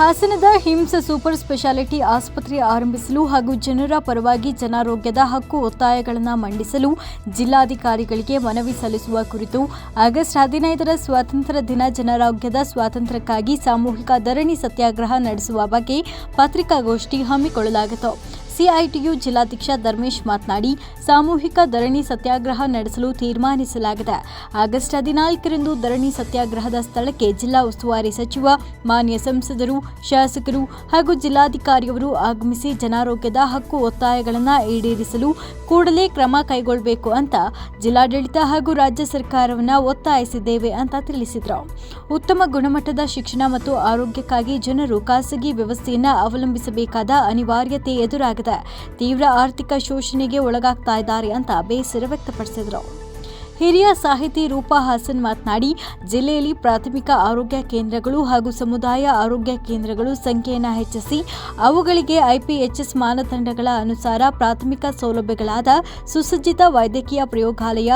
ಹಾಸನದ hymns super speciality ಆಸ್ಪತ್ರೆ ಆರಂಭಿಸಲು ಹಾಗೂ ಜನರ ಪರವಾಗಿ ಜನಾರೋಗ್ಯದ ಹಕ್ಕು ಒತ್ತಾಯಗಳನ್ನು ಮಂಡಿಸಲು ಜಿಲ್ಲಾಧಿಕಾರಿಗಳಿಗೆ ಮನವಿ ಸಲ್ಲಿಸುವ ಕುರಿತು ಆಗಸ್ಟ್ ಹದಿನೈದರ ಸ್ವಾತಂತ್ರ್ಯ ದಿನ ಜನಾರೋಗ್ಯದ ಸ್ವಾತಂತ್ರ್ಯಕ್ಕಾಗಿ ಸಾಮೂಹಿಕ ಧರಣಿ ಸತ್ಯಾಗ್ರಹ ನಡೆಸುವ ಬಗ್ಗೆ ಪತ್ರಿಕಾಗೋಷ್ಠಿ ಹಮ್ಮಿಕೊಳ್ಳಲಾಗಿತ್ತು. ಸಿಐಟಿಯು ಜಿಲ್ಲಾಧ್ಯಕ್ಷ ಧರ್ಮೇಶ್ ಮಾತನಾಡಿ, ಸಾಮೂಹಿಕ ಧರಣಿ ಸತ್ಯಾಗ್ರಹ ನಡೆಸಲು ತೀರ್ಮಾನಿಸಲಾಗಿದೆ. ಆಗಸ್ಟ್ ಹದಿನಾಲ್ಕರಂದು ಧರಣಿ ಸತ್ಯಾಗ್ರಹದ ಸ್ಥಳಕ್ಕೆ ಜಿಲ್ಲಾ ಉಸ್ತುವಾರಿ ಸಚಿವ, ಮಾನ್ಯ ಸಂಸದರು, ಶಾಸಕರು ಹಾಗೂ ಜಿಲ್ಲಾಧಿಕಾರಿಯವರು ಆಗಮಿಸಿ ಜನಾರೋಗ್ಯದ ಹಕ್ಕು ಒತ್ತಾಯಗಳನ್ನು ಈಡೇರಿಸಲು ಕೂಡಲೇ ಕ್ರಮ ಕೈಗೊಳ್ಳಬೇಕು ಅಂತ ಜಿಲ್ಲಾಡಳಿತ ಹಾಗೂ ರಾಜ್ಯ ಸರ್ಕಾರವನ್ನು ಒತ್ತಾಯಿಸಿದ್ದೇವೆ ಅಂತ ತಿಳಿಸಿದರು. ಉತ್ತಮ ಗುಣಮಟ್ಟದ ಶಿಕ್ಷಣ ಮತ್ತು ಆರೋಗ್ಯಕ್ಕಾಗಿ ಜನರು ಖಾಸಗಿ ವ್ಯವಸ್ಥೆಯನ್ನು ಅವಲಂಬಿಸಬೇಕಾದ ಅನಿವಾರ್ಯತೆ ಎದುರಾಗಿದೆ. ತೀವ್ರ ಆರ್ಥಿಕ ಶೋಷಣೆಗೆ ಒಳಗಾಗ್ತಾ ಇದ್ದಾರೆ ಅಂತ ಬೇಸರ ವ್ಯಕ್ತಪಡಿಸಿದರು. ಹಿರಿಯ ಸಾಹಿತಿ ರೂಪಾ ಹಾಸನ್ ಮಾತನಾಡಿ, ಜಿಲ್ಲೆಯಲ್ಲಿ ಪ್ರಾಥಮಿಕ ಆರೋಗ್ಯ ಕೇಂದ್ರಗಳು ಹಾಗೂ ಸಮುದಾಯ ಆರೋಗ್ಯ ಕೇಂದ್ರಗಳು ಸಂಖ್ಯೆಯನ್ನು ಹೆಚ್ಚಿಸಿ, ಅವುಗಳಿಗೆ ಐಪಿಎಚ್ಎಸ್ ಮಾನದಂಡಗಳ ಅನುಸಾರ ಪ್ರಾಥಮಿಕ ಸೌಲಭ್ಯಗಳಾದ ಸುಸಜ್ಜಿತ ವೈದ್ಯಕೀಯ ಪ್ರಯೋಗಾಲಯ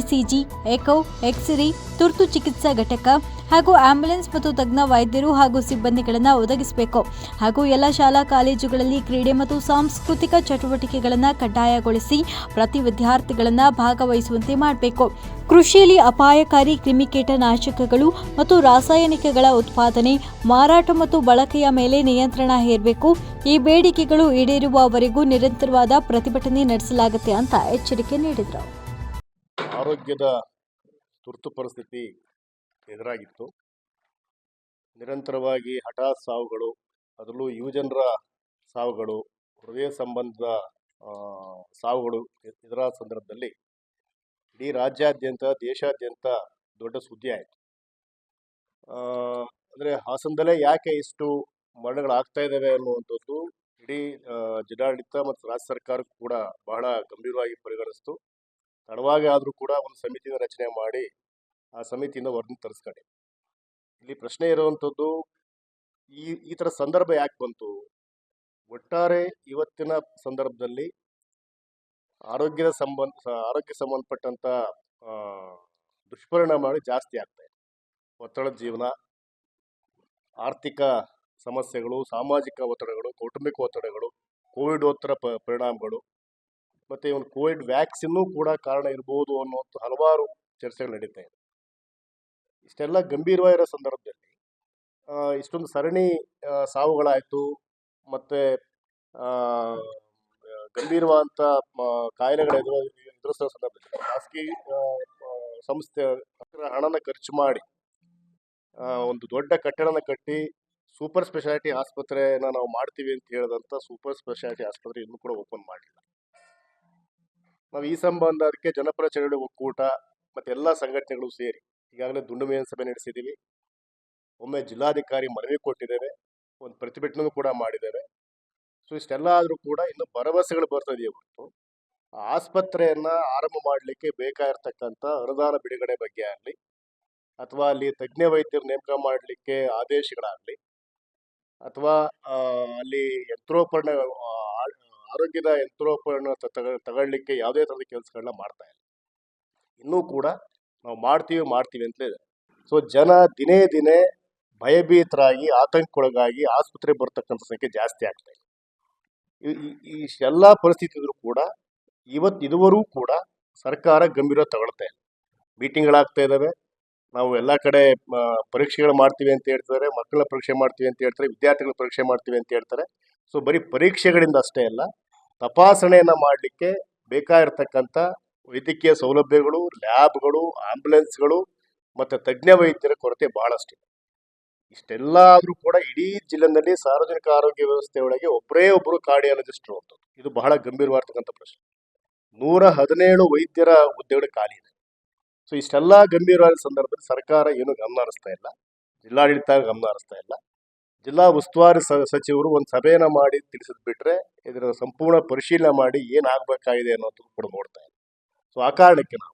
ಇಸಿಜಿ ಎಕೋ, ಎಕ್ಸ್ರೇ, ತುರ್ತು ಚಿಕಿತ್ಸಾ ಘಟಕ ಹಾಗೂ ಆಂಬ್ಯುಲೆನ್ಸ್ ಮತ್ತು ತಜ್ಞ ವೈದ್ಯರು ಹಾಗೂ ಸಿಬ್ಬಂದಿಗಳನ್ನು ಒದಗಿಸಬೇಕು. ಹಾಗೂ ಎಲ್ಲ ಶಾಲಾ ಕಾಲೇಜುಗಳಲ್ಲಿ ಕ್ರೀಡೆ ಮತ್ತು ಸಾಂಸ್ಕೃತಿಕ ಚಟುವಟಿಕೆಗಳನ್ನು ಕಡ್ಡಾಯಗೊಳಿಸಿ ಪ್ರತಿ ವಿದ್ಯಾರ್ಥಿಗಳನ್ನು ಭಾಗವಹಿಸುವಂತೆ ಮಾಡಬೇಕು. ಕೃಷಿಯಲ್ಲಿ ಅಪಾಯಕಾರಿ ಕ್ರಿಮಿಕೀಟನಾಶಕಗಳು ಮತ್ತು ರಾಸಾಯನಿಕಗಳ ಉತ್ಪಾದನೆ, ಮಾರಾಟ ಮತ್ತು ಬಳಕೆಯ ಮೇಲೆ ನಿಯಂತ್ರಣ ಹೇರಬೇಕು. ಈ ಬೇಡಿಕೆಗಳು ಈಡೇರುವವರೆಗೂ ನಿರಂತರವಾದ ಪ್ರತಿಭಟನೆ ನಡೆಸಲಾಗುತ್ತೆ ಅಂತ ಎಚ್ಚರಿಕೆ ನೀಡಿದರು. ಆರೋಗ್ಯದ ತುರ್ತು ಪರಿಸ್ಥಿತಿ ಎದುರಾಗಿತ್ತು. ನಿರಂತರವಾಗಿ ಹಠಾತ್ ಸಾವುಗಳು, ಅದರಲ್ಲೂ ಯುವಜನರ ಸಾವುಗಳು, ಹೃದಯ ಸಂಬಂಧದ ಸಾವುಗಳು ಇದರ ಸಂದರ್ಭದಲ್ಲಿ ಇಡೀ ರಾಜ್ಯಾದ್ಯಂತ, ದೇಶಾದ್ಯಂತ ದೊಡ್ಡ ಸುದ್ದಿ ಆಯಿತು. ಅಂದರೆ ಹಾಸನದಲ್ಲೇ ಯಾಕೆ ಇಷ್ಟು ಮರಣಗಳಾಗ್ತಾ ಇದ್ದಾವೆ ಅನ್ನುವಂಥದ್ದು ಇಡೀ ಜಿಲ್ಲಾಡಳಿತ ಮತ್ತು ರಾಜ್ಯ ಸರ್ಕಾರಕ್ಕೂ ಕೂಡ ಬಹಳ ಗಂಭೀರವಾಗಿ ಪರಿಗಣಿಸ್ತು. ತಡವಾಗಿ ಆದರೂ ಕೂಡ ಒಂದು ಸಮಿತಿನ ರಚನೆ ಮಾಡಿ ಆ ಸಮಿತಿಯಿಂದ ವರದಿ ತರಿಸ್ಕೊಂಡೆ. ಇಲ್ಲಿ ಪ್ರಶ್ನೆ ಇರುವಂಥದ್ದು, ಈ ಈ ಥರ ಸಂದರ್ಭ ಯಾಕೆ ಬಂತು? ಒಟ್ಟಾರೆ ಇವತ್ತಿನ ಸಂದರ್ಭದಲ್ಲಿ ಆರೋಗ್ಯದ ಸಂಬಂಧ ಆರೋಗ್ಯ ಸಂಬಂಧಪಟ್ಟಂತ ಆ, ದುಷ್ಪರಿಣಾಮಗಳು ಜಾಸ್ತಿ ಆಗ್ತಾ ಇದೆ. ಒತ್ತಡದ ಜೀವನ ಆರ್ಥಿಕ ಸಮಸ್ಯೆಗಳು ಸಾಮಾಜಿಕ ಒತ್ತಡಗಳು ಕೌಟುಂಬಿಕ ಒತ್ತಡಗಳು ಕೋವಿಡೋತ್ತರ ಪ ಪರಿಣಾಮಗಳು ಮತ್ತು ಇವನು ಕೋವಿಡ್ ವ್ಯಾಕ್ಸಿನ್ನೂ ಕೂಡ ಕಾರಣ ಇರಬಹುದು ಅನ್ನುವಂಥ ಹಲವಾರು ಚರ್ಚೆಗಳು ನಡೀತಾ ಇದೆ. ಇಷ್ಟೆಲ್ಲ ಗಂಭೀರವಾಗಿರೋ ಸಂದರ್ಭದಲ್ಲಿ ಇಷ್ಟೊಂದು ಸರಣಿ ಸಾವುಗಳಾಯಿತು ಮತ್ತು ಗಂಭೀರವಾದಂಥ ಕಾಯಿಲೆಗಳ ಎದುರು ಎದುರಿಸೋ ಸಂದರ್ಭದಲ್ಲಿ ಖಾಸಗಿ ಸಂಸ್ಥೆ ಹಣನ ಖರ್ಚು ಮಾಡಿ ಒಂದು ದೊಡ್ಡ ಕಟ್ಟಡನ ಕಟ್ಟಿ ಸೂಪರ್ ಸ್ಪೆಷಾಲಿಟಿ ಆಸ್ಪತ್ರೆನ ನಾವು ಮಾಡ್ತೀವಿ ಅಂತ ಹೇಳಿದಂಥ ಸೂಪರ್ ಸ್ಪೆಷಾಲಿಟಿ ಆಸ್ಪತ್ರೆ ಇನ್ನೂ ಕೂಡ ಓಪನ್ ಮಾಡಲಿಲ್ಲ. ನಾವು ಈ ಸಂಬಂಧ ಅದಕ್ಕೆ ಜನಪರ ಚಳವಳಿ ಒಕ್ಕೂಟ ಮತ್ತು ಎಲ್ಲ ಸಂಘಟನೆಗಳು ಸೇರಿ ಈಗಾಗಲೇ ದುಂಡು ದುಂಡುಮೇನ ಸಭೆ ನಡೆಸಿದ್ದೀವಿ ಒಮ್ಮೆ ಜಿಲ್ಲಾಧಿಕಾರಿ ಮನವಿ ಕೊಟ್ಟಿದ್ದೇವೆ ಒಂದು ಪ್ರತಿಭಟನೆ ಕೂಡ ಮಾಡಿದ್ದೇವೆ ಸೊ ಇಷ್ಟೆಲ್ಲ ಆದರೂ ಕೂಡ ಇನ್ನು ಭರವಸೆಗಳು ಬರ್ತದೆಯೇ ಹೊರತು ಆಸ್ಪತ್ರೆಯನ್ನು ಆರಂಭ ಮಾಡಲಿಕ್ಕೆ ಬೇಕಾಗಿರ್ತಕ್ಕಂಥ ಅನುದಾನ ಬಿಡುಗಡೆ ಬಗ್ಗೆ ಆಗಲಿ, ಅಥವಾ ಅಲ್ಲಿ ತಜ್ಞ ವೈದ್ಯರು ನೇಮಕ ಮಾಡಲಿಕ್ಕೆ ಆದೇಶಗಳಾಗಲಿ, ಅಥವಾ ಅಲ್ಲಿ ಯಂತ್ರೋಪಕರಣ ಆರೋಗ್ಯದ ತಗ- ತಗೊಳ್ಳಿಕ್ಕೆ ಯಾವುದೇ ಥರದ ಕೆಲಸಗಳನ್ನ ಮಾಡ್ತಾ ಇಲ್ಲ. ಇನ್ನೂ ಕೂಡ ನಾವು ಮಾಡ್ತೀವಿ ಮಾಡ್ತೀವಿ ಅಂತಲೇ ಇದೆ. ಸೊ ಜನ ದಿನೇ ದಿನೇ ಭಯಭೀತರಾಗಿ, ಆತಂಕಕ್ಕೊಳಗಾಗಿ ಆಸ್ಪತ್ರೆಗೆ ಬರ್ತಕ್ಕಂಥ ಸಂಖ್ಯೆ ಜಾಸ್ತಿ ಆಗ್ತಾ ಇದೆ. ಈ- ಎಲ್ಲ ಪರಿಸ್ಥಿತಿ ಇದ್ರೂ ಕೂಡ ಇವತ್ತು ಇದುವರೆಗೂ ಕೂಡ ಸರ್ಕಾರ ಗಂಭೀರ ತಗೊಳ್ತಾ ಇಲ್ಲ ಮೀಟಿಂಗ್ಗಳಾಗ್ತಾ ಇದ್ದಾವೆ ನಾವು ಎಲ್ಲ ಕಡೆ ಪರೀಕ್ಷೆಗಳು ಮಾಡ್ತೀವಿ ಅಂತ ಹೇಳ್ತಾರೆ, ಮಕ್ಕಳ ಪರೀಕ್ಷೆ ಮಾಡ್ತೀವಿ ಅಂತ ಹೇಳ್ತಾರೆ, ವಿದ್ಯಾರ್ಥಿಗಳ ಪರೀಕ್ಷೆ ಮಾಡ್ತೀವಿ ಅಂತ ಹೇಳ್ತಾರೆ. ಸೊ, ಬರೀ ಪರೀಕ್ಷೆಗಳಿಂದ ಅಷ್ಟೇ ಅಲ್ಲ, ತಪಾಸಣೆಯನ್ನು ಮಾಡಲಿಕ್ಕೆ ಬೇಕಾಗಿರ್ತಕ್ಕಂಥ ವೈದ್ಯಕೀಯ ಸೌಲಭ್ಯಗಳು, ಲ್ಯಾಬ್ಗಳು, ಆಂಬ್ಯುಲೆನ್ಸ್ಗಳು ಮತ್ತು ತಜ್ಞ ವೈದ್ಯರ ಕೊರತೆ ಬಹಳಷ್ಟಿದೆ. ಇಷ್ಟೆಲ್ಲ ಆದರೂ ಕೂಡ ಇಡೀ ಜಿಲ್ಲೆನಲ್ಲಿ ಸಾರ್ವಜನಿಕ ಆರೋಗ್ಯ ವ್ಯವಸ್ಥೆ ಒಳಗೆ ಒಬ್ಬರೇ ಒಬ್ಬರು ಕಾರ್ಡಿಯಾಲಜಿಸ್ಟ್ ಇರುವಂಥದ್ದು ಇದು ಬಹಳ ಗಂಭೀರವಾಗಿರ್ತಕ್ಕಂಥ ಪ್ರಶ್ನೆ. ನೂರ ಹದಿನೇಳು ವೈದ್ಯರ ಹುದ್ದೆಗಳು ಖಾಲಿ ಇದೆ. ಸೊ ಇಷ್ಟೆಲ್ಲ ಗಂಭೀರವಾದ ಸಂದರ್ಭದಲ್ಲಿ ಸರ್ಕಾರ ಏನು ಗಮನ ಹರಿಸ್ತಾ ಇಲ್ಲ. ಜಿಲ್ಲಾಡಳಿತ ಗಮನ ಹರಿಸ್ತಾ ಇಲ್ಲ. ಜಿಲ್ಲಾ ಉಸ್ತುವಾರಿ ಸಚಿವರು ಒಂದು ಸಭೆಯನ್ನು ಮಾಡಿ ತಿಳಿಸಿದ್ ಬಿಟ್ರೆ ಇದರ ಸಂಪೂರ್ಣ ಪರಿಶೀಲನೆ ಮಾಡಿ ಏನಾಗಬೇಕಾಗಿದೆ ಅನ್ನೋದು ಕೂಡ ನೋಡ್ತಾ ಇಲ್ಲ. ಸೊ ಆ ಕಾರಣಕ್ಕೆ ನಾವು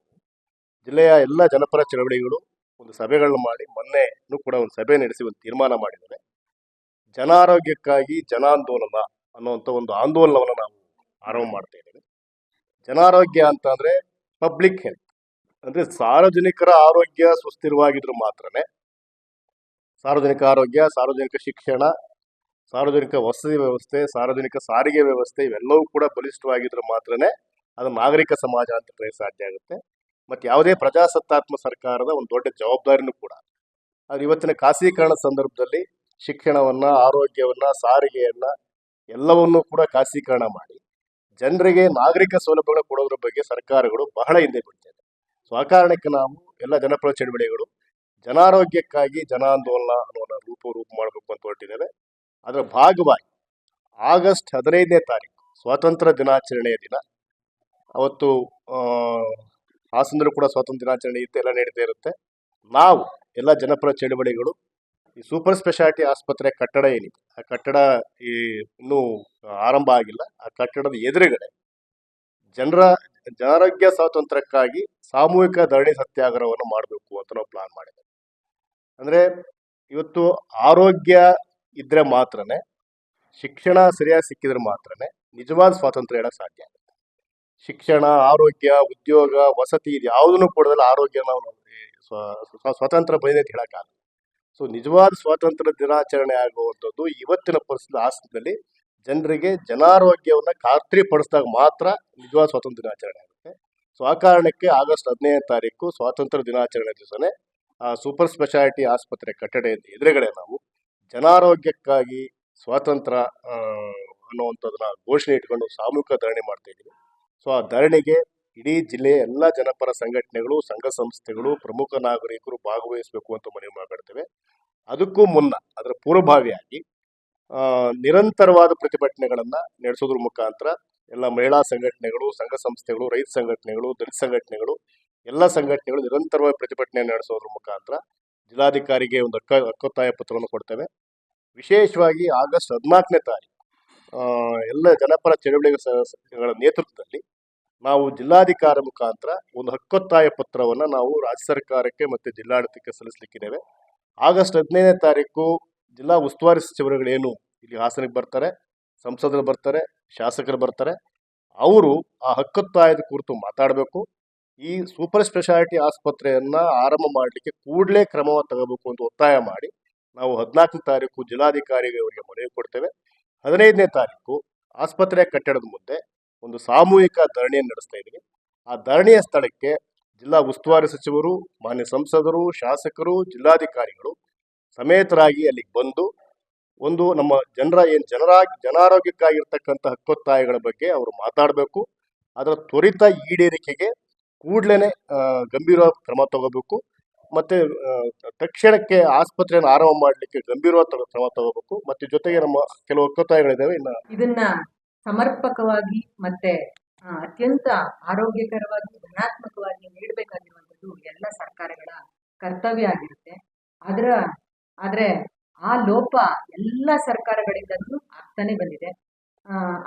ಜಿಲ್ಲೆಯ ಎಲ್ಲ ಜನಪರ ಚಳವಳಿಗಳು ಒಂದು ಸಭೆಗಳನ್ನ ಮಾಡಿ ಮೊನ್ನೆನೂ ಕೂಡ ಒಂದು ಸಭೆ ನಡೆಸಿ ಒಂದು ತೀರ್ಮಾನ ಮಾಡಿದ್ದಾರೆ ಜನಾರೋಗ್ಯಕ್ಕಾಗಿ ಜನಾಂದೋಲನ ಅನ್ನುವಂಥ ಒಂದು ಆಂದೋಲನವನ್ನು ನಾವು ಆರಂಭ ಮಾಡ್ತಾ ಇದ್ದೇವೆ. ಜನಾರೋಗ್ಯ ಅಂತ ಅಂದ್ರೆ ಪಬ್ಲಿಕ್ ಹೆಲ್ತ್ ಅಂದ್ರೆ ಸಾರ್ವಜನಿಕರ ಆರೋಗ್ಯ ಸುಸ್ಥಿರವಾಗಿದ್ರು ಮಾತ್ರನೇ ಸಾರ್ವಜನಿಕ ಆರೋಗ್ಯ, ಸಾರ್ವಜನಿಕ ಶಿಕ್ಷಣ, ಸಾರ್ವಜನಿಕ ವಸತಿ ವ್ಯವಸ್ಥೆ, ಸಾರ್ವಜನಿಕ ಸಾರಿಗೆ ವ್ಯವಸ್ಥೆ ಇವೆಲ್ಲವೂ ಕೂಡ ಬಲಿಷ್ಠವಾಗಿದ್ರೆ ಮಾತ್ರನೇ ಅದು ನಾಗರಿಕ ಸಮಾಜ ಅಂತ ಸಾಧ್ಯ ಆಗುತ್ತೆ. ಮತ್ತು ಯಾವುದೇ ಪ್ರಜಾಸತ್ತಾತ್ಮಕ ಸರ್ಕಾರದ ಒಂದು ದೊಡ್ಡ ಜವಾಬ್ದಾರಿನೂ ಕೂಡ ಆದರೆ ಇವತ್ತಿನ ಖಾಸಗೀಕರಣ ಸಂದರ್ಭದಲ್ಲಿ ಶಿಕ್ಷಣವನ್ನು, ಆರೋಗ್ಯವನ್ನು, ಸಾರಿಗೆಯನ್ನ ಎಲ್ಲವನ್ನೂ ಕೂಡ ಖಾಸಗೀಕರಣ ಮಾಡಿ ಜನರಿಗೆ ನಾಗರಿಕ ಸೌಲಭ್ಯಗಳು ಕೊಡೋದ್ರ ಬಗ್ಗೆ ಸರ್ಕಾರಗಳು ಬಹಳ ಹಿಂದೆ ಬಿಡ್ತಿದೆ ಸೊ ಆ ಕಾರಣಕ್ಕೆ ನಾವು ಎಲ್ಲ ಜನಪರ ಚಳವಳಿಗಳು ಜನಾರೋಗ್ಯಕ್ಕಾಗಿ ಜನಾಂದೋಲನ ಅನ್ನೋ ರೂಪ ರೂಪ ಮಾಡಬೇಕು ಅಂತ ಹೊರಟಿದ್ದೇವೆ. ಅದರ ಭಾಗವಾಗಿ ಆಗಸ್ಟ್ ಹದಿನೈದನೇ ತಾರೀಕು ಸ್ವಾತಂತ್ರ್ಯ ದಿನಾಚರಣೆಯ ದಿನ. ಅವತ್ತು ಹಾಸನದಲ್ಲೂ ಕೂಡ ಸ್ವಾತಂತ್ರ್ಯ ದಿನಾಚರಣೆ ಇತ್ತು ಎಲ್ಲ ನಡೀತಾ ಇರುತ್ತೆ. ನಾವು ಎಲ್ಲ ಜನಪರ ಚಳುವಳಿಗಳು, ಈ ಸೂಪರ್ ಸ್ಪೆಷಾಲಿಟಿ ಆಸ್ಪತ್ರೆ ಕಟ್ಟಡ ಏನಿದೆ, ಆ ಕಟ್ಟಡ ಈ ಇನ್ನೂ ಆರಂಭ ಆಗಿಲ್ಲ. ಆ ಕಟ್ಟಡದ ಎದುರುಗಡೆ ಜನರ, ಜನಾರೋಗ್ಯ ಸ್ವಾತಂತ್ರ್ಯಕ್ಕಾಗಿ ಸಾಮೂಹಿಕ ಧರಣಿ ಸತ್ಯಾಗ್ರಹವನ್ನು ಮಾಡಬೇಕು ಅಂತ ನಾವು ಪ್ಲಾನ್ ಮಾಡಿದ್ದೇವೆ. ಅಂದ್ರೆ ಇವತ್ತು ಆರೋಗ್ಯ ಇದ್ರೆ ಮಾತ್ರನೇ, ಶಿಕ್ಷಣ ಸರಿಯಾಗಿ ಸಿಕ್ಕಿದ್ರೆ ಮಾತ್ರನೇ ನಿಜವಾದ ಸ್ವಾತಂತ್ರ್ಯ ಹೇಳಕ್ ಸಾಧ್ಯ ಶಿಕ್ಷಣ, ಆರೋಗ್ಯ, ಉದ್ಯೋಗ, ವಸತಿ ಇದು ಯಾವುದನ್ನು ಕೊಡೋದಲ್ಲ ಆರೋಗ್ಯ ನಾವು ಸ್ವಾತಂತ್ರ್ಯ ಬಂದಿದೆ ಅಂತ ಹೇಳೋಕ್ಕಾಗಲ್ಲ ಸೊ ನಿಜವಾದ ಸ್ವಾತಂತ್ರ್ಯ ದಿನಾಚರಣೆ ಆಗುವಂಥದ್ದು ಇವತ್ತಿನ ಪರಿಸ್ಥಿತಿ ಹಾಸನದಲ್ಲಿ ಜನರಿಗೆ ಜನಾರೋಗ್ಯವನ್ನು ಖಾತ್ರಿಪಡಿಸಿದಾಗ ಮಾತ್ರ ನಿಜವಾದ ಸ್ವಾತಂತ್ರ್ಯ ದಿನಾಚರಣೆ ಆಗುತ್ತೆ. ಸೊ ಆ ಕಾರಣಕ್ಕೆ ಆಗಸ್ಟ್ ಹದಿನೈದನೇ ತಾರೀಕು ಸ್ವಾತಂತ್ರ್ಯ ದಿನಾಚರಣೆ ದಿವಸನೇ, ಆ ಸೂಪರ್ ಸ್ಪೆಷಾಲಿಟಿ ಆಸ್ಪತ್ರೆ ಕಟ್ಟಡ ಎದುರುಗಡೆ ನಾವು ಜನಾರೋಗ್ಯಕ್ಕಾಗಿ ಸ್ವಾತಂತ್ರ್ಯ ಅನ್ನುವಂಥದ್ದನ್ನ ಘೋಷಣೆ ಇಟ್ಕೊಂಡು ಸಾಮೂಹಿಕ ಧರಣಿ ಮಾಡ್ತಾ ಇದ್ದೀವಿ. ಸೊ ಆ ಧರಣಿಗೆ ಇಡೀ ಜಿಲ್ಲೆಯ ಎಲ್ಲ ಜನಪರ ಸಂಘಟನೆಗಳು, ಸಂಘ ಸಂಸ್ಥೆಗಳು, ಪ್ರಮುಖ ನಾಗರಿಕರು ಭಾಗವಹಿಸಬೇಕು ಅಂತ ಮನವಿ ಮಾಡ್ತೇವೆ ಅದಕ್ಕೂ ಮುನ್ನ, ಅದರ ಪೂರ್ವಭಾವಿಯಾಗಿ ನಿರಂತರವಾದ ಪ್ರತಿಭಟನೆಗಳನ್ನು ನಡೆಸೋದ್ರ ಮುಖಾಂತರ ಎಲ್ಲ ಮಹಿಳಾ ಸಂಘಟನೆಗಳು, ಸಂಘ ಸಂಸ್ಥೆಗಳು, ರೈತ ಸಂಘಟನೆಗಳು, ದಲಿತ ಸಂಘಟನೆಗಳು, ಎಲ್ಲ ಸಂಘಟನೆಗಳು ನಿರಂತರವಾಗಿ ಪ್ರತಿಭಟನೆ ನಡೆಸೋದ್ರ ಮುಖಾಂತರ ಜಿಲ್ಲಾಧಿಕಾರಿಗೆ ಒಂದು ಅಕ್ಕ ಹಕ್ಕೊತ್ತಾಯ ಪತ್ರವನ್ನು ಕೊಡ್ತೇವೆ. ವಿಶೇಷವಾಗಿ ಆಗಸ್ಟ್ ಹದಿನಾಲ್ಕನೇ ತಾರೀಕು ಎಲ್ಲ ಜನಪರ ಚಳವಳಿಗಳ ನೇತೃತ್ವದಲ್ಲಿ ನಾವು ಜಿಲ್ಲಾಧಿಕಾರ ಮುಖಾಂತರ ಒಂದು ಹಕ್ಕೊತ್ತಾಯ ಪತ್ರವನ್ನು ನಾವು ರಾಜ್ಯ ಸರ್ಕಾರಕ್ಕೆ ಮತ್ತು ಜಿಲ್ಲಾಡಳಿತಕ್ಕೆ ಸಲ್ಲಿಸಲಿಕ್ಕಿದ್ದೇವೆ. ಆಗಸ್ಟ್ ಹದಿನೈದನೇ ತಾರೀಕು ಜಿಲ್ಲಾ ಉಸ್ತುವಾರಿ ಸಚಿವರುಗಳೇನು ಇಲ್ಲಿ ಹಾಸನಕ್ಕೆ ಬರ್ತಾರೆ, ಸಂಸದರು ಬರ್ತಾರೆ, ಶಾಸಕರು ಬರ್ತಾರೆ, ಅವರು ಆ ಹಕ್ಕೊತ್ತಾಯದ ಕುರಿತು ಮಾತಾಡಬೇಕು. ಈ ಸೂಪರ್ ಸ್ಪೆಷಾಲಿಟಿ ಆಸ್ಪತ್ರೆಯನ್ನು ಆರಂಭ ಮಾಡಲಿಕ್ಕೆ ಕೂಡಲೇ ಕ್ರಮ ತಗೋಬೇಕು ಅಂತ ಒತ್ತಾಯ ಮಾಡಿ ನಾವು ಹದಿನಾಲ್ಕನೇ ತಾರೀಕು ಜಿಲ್ಲಾಧಿಕಾರಿಗೆ ಅವರಿಗೆ ಮನವಿ ಕೊಡ್ತೇವೆ. ಹದಿನೈದನೇ ತಾರೀಕು ಆಸ್ಪತ್ರೆ ಕಟ್ಟಡದ ಮುಂದೆ ಒಂದು ಸಾಮೂಹಿಕ ಧರಣಿಯನ್ನು ನಡೆಸ್ತಾ ಇದ್ದೀವಿ ಆ ಧರಣಿಯ ಸ್ಥಳಕ್ಕೆ ಜಿಲ್ಲಾ ಉಸ್ತುವಾರಿ ಸಚಿವರು, ಮಾನ್ಯ ಸಂಸದರು, ಶಾಸಕರು, ಜಿಲ್ಲಾಧಿಕಾರಿಗಳು ಸಮೇತರಾಗಿ ಅಲ್ಲಿಗೆ ಬಂದು ಒಂದು ನಮ್ಮ ಜನರ ಏನು ಜನರ ಜನಾರೋಗ್ಯಕ್ಕಾಗಿರ್ತಕ್ಕಂಥ ಹಕ್ಕೊತ್ತಾಯಗಳ ಬಗ್ಗೆ ಅವರು ಮಾತಾಡಬೇಕು. ಅದರ ತ್ವರಿತ ಈಡೇರಿಕೆಗೆ ಕೂಡಲೇ ಗಂಭೀರ ಕ್ರಮ ತಗೋಬೇಕು. ಮತ್ತು ತಕ್ಷಣಕ್ಕೆ ಆಸ್ಪತ್ರೆಯನ್ನು ಆರಂಭ ಮಾಡಲಿಕ್ಕೆ ಗಂಭೀರವಾದ ಕ್ರಮ ತಗೋಬೇಕು. ಮತ್ತು ಜೊತೆಗೆ ನಮ್ಮ ಕೆಲವು ಹಕ್ಕೊತ್ತಾಯಗಳಿದ್ದಾವೆ ಇನ್ನು ಇದನ್ನ ಸಮರ್ಪಕವಾಗಿ ಮತ್ತೆ ಅತ್ಯಂತ ಆರೋಗ್ಯಕರವಾಗಿ, ಧನಾತ್ಮಕವಾಗಿ ನೀಡಬೇಕಾಗಿರುವಂಥದ್ದು ಎಲ್ಲ ಸರ್ಕಾರಗಳ ಕರ್ತವ್ಯ ಆಗಿರುತ್ತೆ. ಅದರ ಆದರೆ ಆ ಲೋಪ ಎಲ್ಲ ಸರ್ಕಾರಗಳಿಂದಲೂ ಆಗ್ತಾನೆ ಬಂದಿದೆ.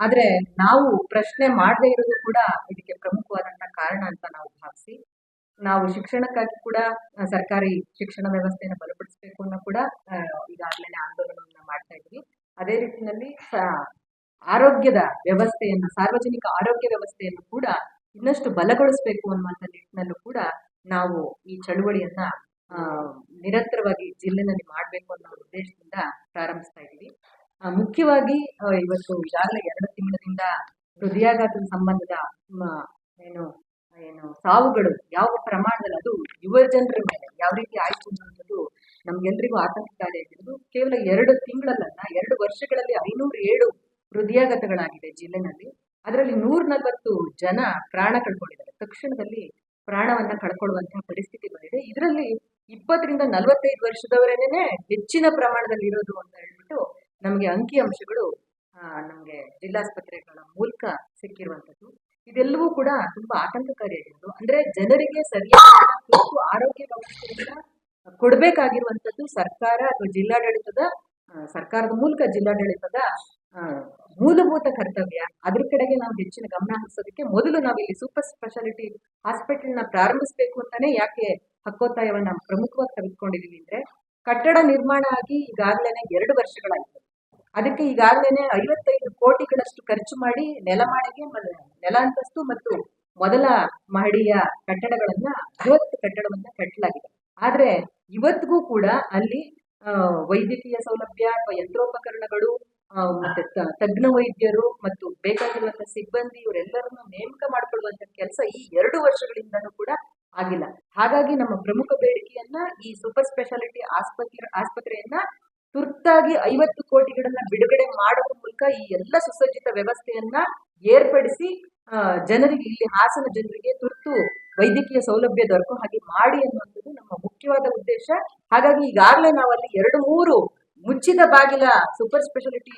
ಆದರೆ ನಾವು ಪ್ರಶ್ನೆ ಮಾಡದೇ ಇರೋದು ಕೂಡ ಇದಕ್ಕೆ ಪ್ರಮುಖವಾದಂಥ ಕಾರಣ ಅಂತ ನಾವು ಭಾವಿಸಿ, ನಾವು ಶಿಕ್ಷಣಕ್ಕಾಗಿ ಕೂಡ ಸರ್ಕಾರಿ ಶಿಕ್ಷಣ ವ್ಯವಸ್ಥೆಯನ್ನು ಬಲಪಡಿಸಬೇಕು ಅನ್ನೋ ಕೂಡ ಈಗಾಗಲೇ ಆಂದೋಲನವನ್ನು ಮಾಡ್ತಾ ಇದ್ವಿ. ಅದೇ ರೀತಿಯಲ್ಲಿ ಆರೋಗ್ಯದ ವ್ಯವಸ್ಥೆಯನ್ನು, ಸಾರ್ವಜನಿಕ ಆರೋಗ್ಯ ವ್ಯವಸ್ಥೆಯನ್ನು ಕೂಡ ಇನ್ನಷ್ಟು ಬಲಗೊಳಿಸಬೇಕು ಅನ್ನುವಂಥ ನಿಟ್ಟಿನಲ್ಲೂ ಕೂಡ ನಾವು ಈ ಚಳುವಳಿಯನ್ನ ನಿರಂತರವಾಗಿ ಜಿಲ್ಲೆನಲ್ಲಿ ಮಾಡಬೇಕು ಅನ್ನೋ ಉದ್ದೇಶದಿಂದ ಪ್ರಾರಂಭಿಸ್ತಾ ಇದ್ದೀವಿ. ಮುಖ್ಯವಾಗಿ ಇವತ್ತು ಈಗಾಗಲೇ ಎರಡು ತಿಂಗಳಿಂದ ಹೃದಯಾಘಾತದ ಸಂಬಂಧದ ಏನು ಏನು, ಸಾವುಗಳು ಯಾವ ಪ್ರಮಾಣದಲ್ಲಿ ಅದು ಯುವ ಜನರ ಮೇಲೆ ಯಾವ ರೀತಿ ಆಯಿತು ಅನ್ನೋದು ನಮ್ಗೆಲ್ರಿಗೂ ಆತಂಕಕಾರಿಯಾಗಿರೋದು ಕೇವಲ ಎರಡು ತಿಂಗಳಲ್ಲ ಎರಡು ವರ್ಷಗಳಲ್ಲಿ ಐನೂರ ಏಳು ಹೃದಯಾಘಾತಗಳಾಗಿದೆ ಜಿಲ್ಲೆನಲ್ಲಿ ಅದರಲ್ಲಿ ನೂರ ನಲವತ್ತು ಜನ ಪ್ರಾಣ ಕಳ್ಕೊಂಡಿದ್ದಾರೆ. ತಕ್ಷಣದಲ್ಲಿ ಪ್ರಾಣವನ್ನ ಕಳ್ಕೊಳ್ಳುವಂತಹ ಪರಿಸ್ಥಿತಿ ಬಂದಿದೆ. ಇದರಲ್ಲಿ ಇಪ್ಪತ್ತರಿಂದ ನಲವತ್ತೈದು ವರ್ಷದವರೇನೆ ಹೆಚ್ಚಿನ ಪ್ರಮಾಣದಲ್ಲಿ ಇರೋದು ಅಂತ ಹೇಳ್ಬಿಟ್ಟು ನಮಗೆ ಅಂಕಿ ಅಂಶಗಳು ನಮಗೆ ಜಿಲ್ಲಾಸ್ಪತ್ರೆಗಳ ಮೂಲಕ ಸಿಕ್ಕಿರುವಂತದ್ದು ಇದೆಲ್ಲವೂ ಕೂಡ ತುಂಬಾ ಆತಂಕಕಾರಿಯಾಗಿರೋದು. ಅಂದ್ರೆ ಜನರಿಗೆ ಸರಿಯಾದ ತುರ್ತು ಆರೋಗ್ಯ ವ್ಯವಸ್ಥೆಯನ್ನ ಕೊಡಬೇಕಾಗಿರುವಂತದ್ದು ಸರ್ಕಾರ ಅಥವಾ ಜಿಲ್ಲಾಡಳಿತದ ಸರ್ಕಾರದ ಮೂಲಕ ಜಿಲ್ಲಾಡಳಿತದ ಮೂಲಭೂತ ಕರ್ತವ್ಯ. ಅದ್ರ ಕಡೆಗೆ ನಾವು ಹೆಚ್ಚಿನ ಗಮನ ಹರಿಸೋದಕ್ಕೆ ಮೊದಲು ನಾವಿಲ್ಲಿ ಸೂಪರ್ ಸ್ಪೆಷಾಲಿಟಿ ಹಾಸ್ಪಿಟಲ್ನ ಪ್ರಾರಂಭಿಸಬೇಕು ಅಂತಾನೆ ಯಾಕೆ ಹಕ್ಕೊತ್ತಾಯವನ್ನ ಪ್ರಮುಖವಾಗಿ ತೆಗೆದುಕೊಂಡಿದೀವಿ ಅಂದ್ರೆ ಕಟ್ಟಡ ನಿರ್ಮಾಣ ಆಗಿ ಈಗಾಗಲೇ ಎರಡು ವರ್ಷಗಳಾಯ್ತು. ಅದಕ್ಕೆ ಈಗಾಗಲೇ ಐವತ್ತೈದು ಕೋಟಿಗಳಷ್ಟು ಖರ್ಚು ಮಾಡಿ ನೆಲಮಾಳಿಗೆ ನೆಲ ಅಂತಸ್ತು ಮತ್ತು ಮೊದಲ ಮಹಡಿಯ ಕಟ್ಟಡಗಳನ್ನ, ಐವತ್ತು ಕಟ್ಟಡವನ್ನ ಕಟ್ಟಲಾಗಿದೆ ಆದ್ರೆ ಇವತ್ತಿಗೂ ಕೂಡ ಅಲ್ಲಿ ವೈದ್ಯಕೀಯ ಸೌಲಭ್ಯ ಅಥವಾ ಯಂತ್ರೋಪಕರಣಗಳು ತಜ್ಞ ವೈದ್ಯರು ಮತ್ತು ಬೇಕಾಗಿರುವಂತಹ ಸಿಬ್ಬಂದಿ ಇವರೆಲ್ಲರನ್ನು ನೇಮಕ ಮಾಡಿಕೊಳ್ಳುವಂತ ಕೆಲಸ ಈ ಎರಡು ವರ್ಷಗಳಿಂದನೂ ಕೂಡ ಆಗಿಲ್ಲ. ಹಾಗಾಗಿ ನಮ್ಮ ಪ್ರಮುಖ ಬೇಡಿಕೆಯನ್ನ ಈ ಸೂಪರ್ ಸ್ಪೆಷಾಲಿಟಿ ಆಸ್ಪತ್ರೆ, ಆಸ್ಪತ್ರೆಯನ್ನ ತುರ್ತಾಗಿ ಐವತ್ತು ಕೋಟಿಗಳನ್ನ ಬಿಡುಗಡೆ ಮಾಡುವ ಮೂಲಕ ಈ ಎಲ್ಲ ಸುಸಜ್ಜಿತ ವ್ಯವಸ್ಥೆಯನ್ನ ಏರ್ಪಡಿಸಿ ಜನರಿಗೆ ಇಲ್ಲಿ ಹಾಸನ ಜನರಿಗೆ ತುರ್ತು ವೈದ್ಯಕೀಯ ಸೌಲಭ್ಯ ದೊರಕೋ ಹಾಗೆ ಮಾಡಿ ಅನ್ನುವಂಥದ್ದು ನಮ್ಮ ಮುಖ್ಯವಾದ ಉದ್ದೇಶ. ಹಾಗಾಗಿ ಈಗಾಗಲೇ ನಾವಲ್ಲಿ ಎರಡು, ಮೂರು ಮುಚ್ಚಿದ ಬಾಗಿಲ ಸೂಪರ್ ಸ್ಪೆಷಾಲಿಟಿ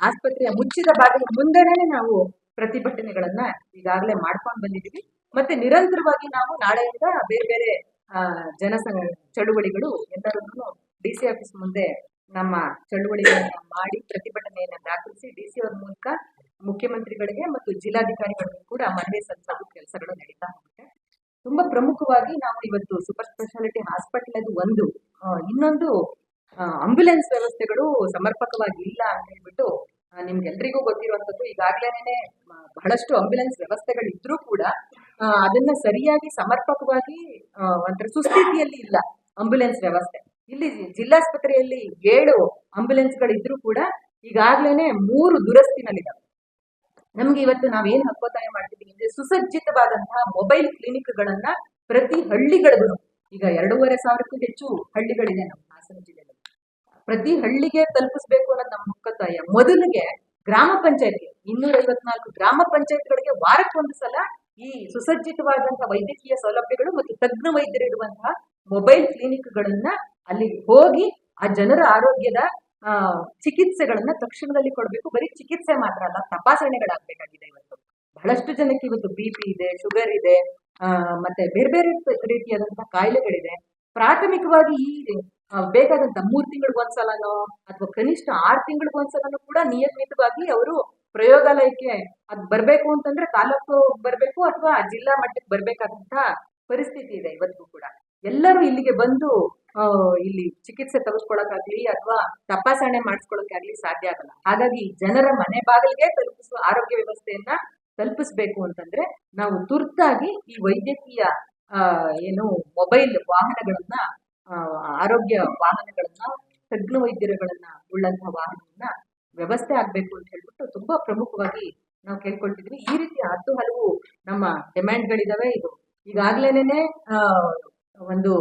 ಆಸ್ಪತ್ರೆಯ ಮುಚ್ಚಿದ ಬಾಗಿಲ ಮುಂದೆನೇ ನಾವು ಪ್ರತಿಭಟನೆಗಳನ್ನ ಈಗಾಗಲೇ ಮಾಡ್ಕೊಂಡು ಬಂದಿದ್ದೀವಿ ಮತ್ತೆ ನಿರಂತರವಾಗಿ ನಾವು ನಾಳೆಯಿಂದ ಬೇರೆ ಬೇರೆ ಜನಸಂಘ ಚಳುವಳಿಗಳು ಎಲ್ಲರನ್ನೂ ಡಿ ಸಿ ಆಫೀಸ್ ಮುಂದೆ ನಮ್ಮ ಚಳುವಳಿಗಳನ್ನ ಮಾಡಿ ಪ್ರತಿಭಟನೆಯನ್ನ ದಾಖಲಿಸಿ ಡಿ ಸಿ ಅವ್ರ ಮೂಲಕ ಮುಖ್ಯಮಂತ್ರಿಗಳಿಗೆ ಮತ್ತು ಜಿಲ್ಲಾಧಿಕಾರಿಗಳಿಗೂ ಕೂಡ ಮನವಿ ಸಲ್ಲಿಸಲು ಕೆಲಸಗಳು ನಡೀತಾ ಹೋಗುತ್ತೆ. ತುಂಬಾ ಪ್ರಮುಖವಾಗಿ ನಾವು ಇವತ್ತು ಸೂಪರ್ ಸ್ಪೆಷಾಲಿಟಿ ಹಾಸ್ಪಿಟಲ್ ಅದು ಒಂದು ಇನ್ನೊಂದು ಆಂಬ್ಯುಲೆನ್ಸ್ ವ್ಯವಸ್ಥೆಗಳು ಸಮರ್ಪಕವಾಗಿ ಇಲ್ಲ ಅಂತ ಹೇಳ್ಬಿಟ್ಟು ನಿಮ್ಗೆಲ್ರಿಗೂ ಗೊತ್ತಿರುವಂತದ್ದು ಈಗಾಗಲೇ ಬಹಳಷ್ಟು ಆಂಬ್ಯುಲೆನ್ಸ್ ವ್ಯವಸ್ಥೆಗಳು ಇದ್ರೂ ಕೂಡ ಅದನ್ನ ಸರಿಯಾಗಿ ಸಮರ್ಪಕವಾಗಿ ಅಂದ್ರೆ ಸುಸ್ಥಿತಿಯಲ್ಲಿ ಇಲ್ಲ ಆಂಬ್ಯುಲೆನ್ಸ್ ವ್ಯವಸ್ಥೆ. ಇಲ್ಲಿ ಜಿಲ್ಲಾಸ್ಪತ್ರೆಯಲ್ಲಿ ಏಳು ಆಂಬ್ಯುಲೆನ್ಸ್ಗಳಿದ್ರೂ ಕೂಡ, ಈಗಾಗ್ಲೇನೆ ಮೂರು ದುರಸ್ತಿನಲ್ಲಿದ್ದಾವೆ ನಮ್ಗೆ ಇವತ್ತು ನಾವೇನ್ ಹಕ್ಕೊತ್ತಾಯ ಮಾಡ್ತಿದ್ದೀವಿ ಅಂದ್ರೆ, ಸುಸಜ್ಜಿತವಾದಂತಹ ಮೊಬೈಲ್ ಕ್ಲಿನಿಕ್ಗಳನ್ನ ಪ್ರತಿ ಹಳ್ಳಿಗಳಿಗೂ ಈಗ ಎರಡೂವರೆ ಸಾವಿರಕ್ಕೂ ಹೆಚ್ಚು ಹಳ್ಳಿಗಳಿದೆ ನಮ್ಮ ಹಾಸನ ಜಿಲ್ಲೆಯಲ್ಲಿ ಪ್ರತಿ ಹಳ್ಳಿಗೆ ತಲುಪಿಸ್ಬೇಕು ಅನ್ನೋದು ನಮ್ಮ ಮುಖ್ಯತಾಯ ಮೊದಲಿಗೆ ಗ್ರಾಮ ಪಂಚಾಯತ್ಗೆ ಇನ್ನೂರ ಐವತ್ನಾಲ್ಕು ಗ್ರಾಮ ಪಂಚಾಯತ್ಗಳಿಗೆ ವಾರಕ್ಕೊಂದು ಸಲ ಈ ಸುಸಜ್ಜಿತವಾದಂತಹ ವೈದ್ಯಕೀಯ ಸೌಲಭ್ಯಗಳು ಮತ್ತು ತಜ್ಞ ವೈದ್ಯರು ಇರುವಂತಹ ಮೊಬೈಲ್ ಕ್ಲಿನಿಕ್ಗಳನ್ನ ಅಲ್ಲಿ ಹೋಗಿ ಆ ಜನರ ಆರೋಗ್ಯದ ಚಿಕಿತ್ಸೆಗಳನ್ನ ತಕ್ಷಣದಲ್ಲಿ ಕೊಡಬೇಕು. ಬರೀ ಚಿಕಿತ್ಸೆ ಮಾತ್ರ ಅಲ್ಲ, ತಪಾಸಣೆಗಳಾಗಬೇಕಾಗಿದೆ ಇವತ್ತು. ಬಹಳಷ್ಟು ಜನಕ್ಕೆ ಇವತ್ತು ಬಿ ಪಿ ಇದೆ, ಶುಗರ್ ಇದೆ ಮತ್ತೆ ಬೇರೆ ಬೇರೆ ರೀತಿಯಾದಂತಹ ಕಾಯಿಲೆಗಳಿದೆ. ಪ್ರಾಥಮಿಕವಾಗಿ ಈ ಬೇಕಾದಂತ ಮೂರ್ ತಿಂಗಳಿಗೊಂದ್ಸಲನೋ ಅಥವಾ ಕನಿಷ್ಠ ಆರು ತಿಂಗಳಿಗೊಂದ್ಸಲನೂ ಕೂಡ ನಿಯಮಿತವಾಗಿ ಅವರು ಪ್ರಯೋಗಾಲಯಕ್ಕೆ ಅದ್ ಬರ್ಬೇಕು ಅಂತಂದ್ರೆ ತಾಲೂಕು ಬರ್ಬೇಕು ಅಥವಾ ಜಿಲ್ಲಾ ಮಟ್ಟಕ್ಕೆ ಬರ್ಬೇಕಾದಂತಹ ಪರಿಸ್ಥಿತಿ ಇದೆ ಇವತ್ತಿಗೂ ಕೂಡ. ಎಲ್ಲರೂ ಇಲ್ಲಿಗೆ ಬಂದು ಇಲ್ಲಿ ಚಿಕಿತ್ಸೆ ತೆಗೆಸ್ಕೊಳಕ್ಕಾಗ್ಲಿ ಅಥವಾ ತಪಾಸಣೆ ಮಾಡಿಸ್ಕೊಳಕ್ಕಾಗ್ಲಿ ಸಾಧ್ಯ ಆಗಲ್ಲ. ಹಾಗಾಗಿ ಜನರ ಮನೆ ಬಾಗಿಲಿಗೆ ತಲುಪಿಸುವ ಆರೋಗ್ಯ ವ್ಯವಸ್ಥೆಯನ್ನ ತಲುಪಿಸ್ಬೇಕು ಅಂತಂದ್ರೆ ನಾವು ತುರ್ತಾಗಿ ಈ ವೈದ್ಯಕೀಯ ಏನು ಮೊಬೈಲ್ ವಾಹನಗಳನ್ನ ಆರೋಗ್ಯ ವಾಹನಗಳನ್ನ ತಜ್ಞ ವೈದ್ಯರುಗಳನ್ನ ಉಳ್ಳಂತಹ ವಾಹನಗಳನ್ನ ವ್ಯವಸ್ಥೆ ಆಗ್ಬೇಕು ಅಂತ ಹೇಳ್ಬಿಟ್ಟು ತುಂಬಾ ಪ್ರಮುಖವಾಗಿ ನಾವು ಕೇಳ್ಕೊಳ್ತಿದ್ವಿ. ಈ ರೀತಿ ಹತ್ತು ಹಲವು ನಮ್ಮ ಡಿಮ್ಯಾಂಡ್ಗಳಿದಾವೆ. ಇದು ಈಗಾಗ್ಲೇನೆ ಒಂದು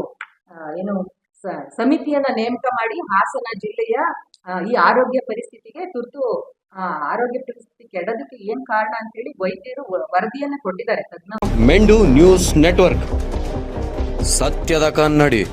ಏನು ಸಮಿತಿಯನ್ನ ನೇಮಕ ಮಾಡಿ ಹಾಸನ ಜಿಲ್ಲೆಯ ಈ ಆರೋಗ್ಯ ಪರಿಸ್ಥಿತಿಗೆ ತುರ್ತು ಆರೋಗ್ಯ ಪರಿಸ್ಥಿತಿ ಕೆಡೋದಕ್ಕೆ ಏನ್ ಕಾರಣ ಅಂತ ಹೇಳಿ ವೈದ್ಯರು ವರದಿಯನ್ನ ಕೊಟ್ಟಿದ್ದಾರೆ. ತಜ್ಞ ಮೆಂಡು ನ್ಯೂಸ್ ನೆಟ್ವರ್ಕ್. ಸತ್ಯದ ಕನ್ನಡಿ.